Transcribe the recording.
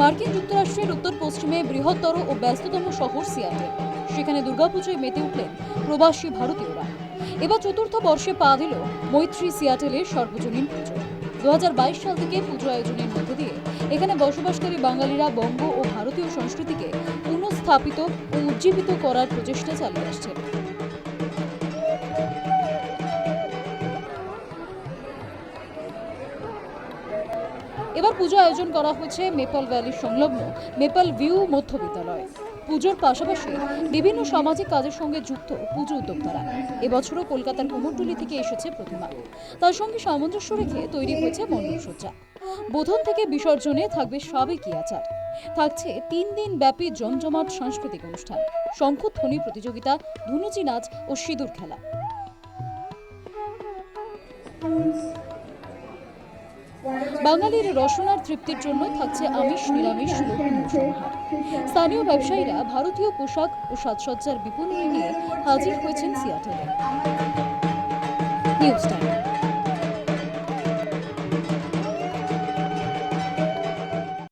মার্কিন যুক্তরাষ্ট্রের উত্তর পশ্চিমে বৃহত্তর ও ব্যস্ততম শহর সিয়াটেল সেখানে দুর্গাপুজোয় মেতে উঠলেন প্রবাসী ভারতীয়রা। এবার চতুর্থ বর্ষে পা দিল মৈত্রী সিয়াটেলের সর্বজনীন পুজো। দু হাজার বাইশ সাল থেকে পুজো আয়োজনের মধ্য দিয়ে এখানে বসবাসকারী বাঙালিরা বঙ্গ ও ভারতীয় সংস্কৃতিকে পুনঃস্থাপিত ও উজ্জীবিত করার প্রচেষ্টা চালিয়ে আসছেন। এবার পুজো আয়োজন করা হয়েছে মেপল ভ্যালি সংলগ্ন মেপল ভিউ মধ্য বিদ্যালয়ে পুজোর পাশাপাশি বিভিন্ন সামাজিক কাজের সঙ্গে যুক্ত পুজো উদ্যোক্তারা। এবছরও কলকাতার কুমোরটুলি থেকে এসেছে প্রতিমা। তার সঙ্গে সামঞ্জস্য রেখে তৈরি হয়েছে মণ্ডপসজ্জা। বোধন থেকে বিসর্জনে থাকবে সাবেকি আচার থাকছে তিন দিন ব্যাপী জমজমাট সাংস্কৃতিক অনুষ্ঠান, শঙ্খধ্বনি প্রতিযোগিতা, ধুনুচি নাচ ও সিঁদুর খেলা। বাঙালির রসনার তৃপ্তির জন্য থাকছে আমিষ, নিরামিষ স্থানীয় ব্যবসায়ীরা ভারতীয় পোশাক ও সাজসজ্জার বিপণী নিয়ে হাজির হয়েছেন সিয়াটেলে। News time.